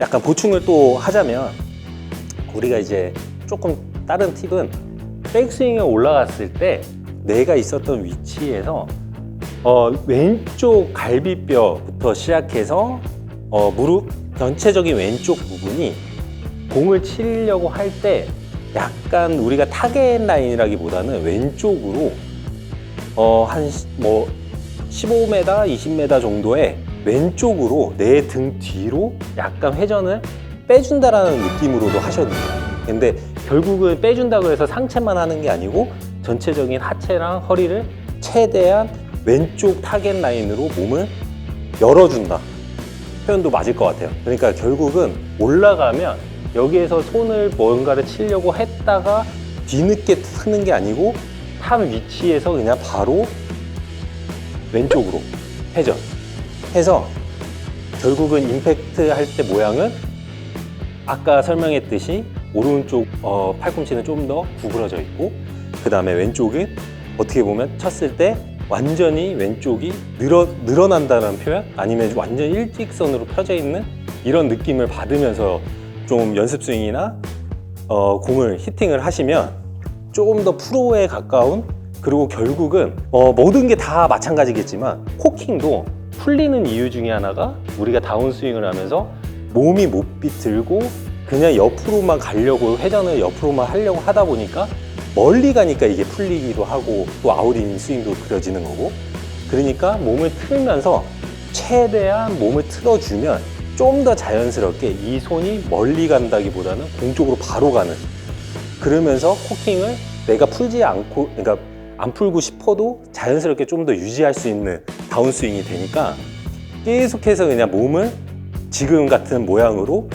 약간 보충을 또 하자면 우리가 이제 조금 다른 팁은 백스윙에 올라갔을 때 내가 있었던 위치에서 어, 왼쪽 갈비뼈부터 시작해서 어, 무릎 전체적인 왼쪽 부분이 공을 치려고 할 때 약간 우리가 타겟 라인이라기보다는 왼쪽으로 어, 한뭐 15m, 20m 정도의 왼쪽으로 내 등 뒤로 약간 회전을 빼준다라는 느낌으로도 하셔도 돼요. 근데 결국은 빼준다고 해서 상체만 하는 게 아니고 전체적인 하체랑 허리를 최대한 왼쪽 타겟 라인으로 몸을 열어준다. 표현도 맞을 것 같아요. 그러니까 결국은 올라가면 여기에서 손을 뭔가를 치려고 했다가 뒤늦게 트는 게 아니고 한 위치에서 그냥 바로 왼쪽으로 회전 해서 결국은 임팩트 할 때 모양은 아까 설명했듯이 오른쪽 어, 팔꿈치는 좀 더 구부러져 있고 그 다음에 왼쪽은 어떻게 보면 쳤을 때 완전히 왼쪽이 늘어, 늘어난다는 표현? 아니면 완전 일직선으로 펴져 있는 이런 느낌을 받으면서 좀 연습 스윙이나 어, 공을 히팅을 하시면 조금 더 프로에 가까운 그리고 결국은 어, 모든 게 다 마찬가지겠지만 코킹도 풀리는 이유 중에 하나가 우리가 다운스윙을 하면서 몸이 못 비틀고 그냥 옆으로만 가려고 회전을 옆으로만 하려고 하다 보니까 멀리 가니까 이게 풀리기도 하고 또 아웃인 스윙도 그려지는 거고. 그러니까 몸을 틀면서 최대한 몸을 틀어주면 좀 더 자연스럽게 이 손이 멀리 간다기보다는 공 쪽으로 바로 가는. 그러면서 코킹을 내가 풀지 않고 그러니까 안 풀고 싶어도 자연스럽게 좀 더 유지할 수 있는 다운스윙이 되니까 계속해서 그냥 몸을 지금 같은 모양으로